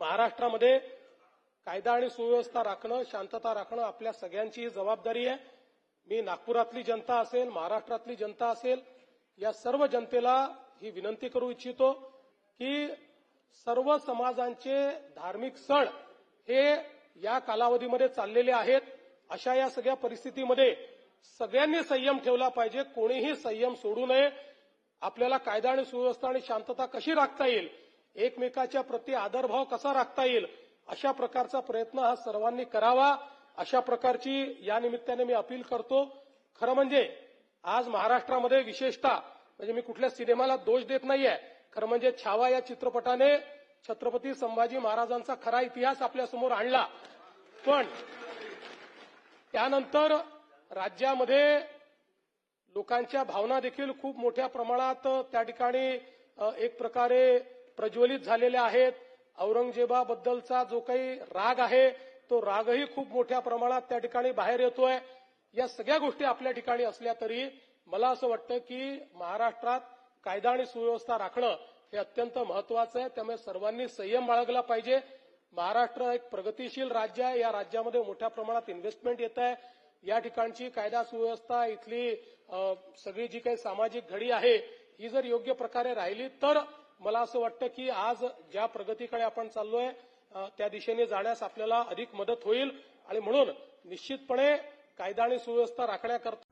महाराष्ट्रामध्ये कायदा आणि सुव्यवस्था राखणं शांतता राखणं आपल्या सगळ्यांची जबाबदारी आहे. मी नागपुरातली जनता असेल महाराष्ट्रातली जनता असेल या सर्व जनतेला ही विनंती करू इच्छितो की सर्व समाजांचे धार्मिक सण हे या कालावधीमध्ये चाललेले आहेत. अशा या सगळ्या परिस्थितीमध्ये सगळ्यांनी संयम ठेवला पाहिजे. कोणीही संयम सोडू नये. आपल्याला कायदा आणि सुव्यवस्था आणि शांतता कशी राखता येईल? एकमेकाच्या प्रति आदरभाव कसा राखता येईल अशा प्रकारचा प्रयत्न हा सर्वांनी करावा. अशा प्रकारची या निमित्ताने मी अपील करतो. खरं म्हणजे आज महाराष्ट्रामध्ये विशेषतः म्हणजे मी कुठल्या सिनेमाला दोष देत नाहीये. खरं म्हणजे छावा या चित्रपटाने छत्रपती संभाजी महाराजांचा खरा इतिहास आपल्यासमोर आणला. पण त्यानंतर राज्यामध्ये लोकांच्या भावना देखील खूप मोठ्या प्रमाणात त्या ठिकाणी एक प्रकारे प्रज्वलित झालेल्या आहेत. औरंगजेबाबद्दलचा जो काही राग आहे तो रागही खूप मोठ्या प्रमाणात त्या ठिकाणी बाहेर येतोय. या सगळ्या गोष्टी आपल्या ठिकाणी असल्या तरी मला असं वाटतं की महाराष्ट्रात कायदा आणि सुव्यवस्था राखणं हे अत्यंत महत्वाचं आहे. त्यामुळे सर्वांनी संयम बाळगला पाहिजे. महाराष्ट्र एक प्रगतीशील राज्य आहे. या राज्यामध्ये मोठ्या प्रमाणात इन्व्हेस्टमेंट येत आहे. या ठिकाणची कायदा सुव्यवस्था इथली सगळी जी काही सामाजिक घडी आहे ही जर योग्य प्रकारे राहिली तर मला असं वाटतं की आज ज्या प्रगतीकडे आपण चाललोय त्या दिशेने जाण्यास आपल्याला अधिक मदत होईल. आणि म्हणून निश्चितपणे कायदा आणि सुव्यवस्था राखण्याकरता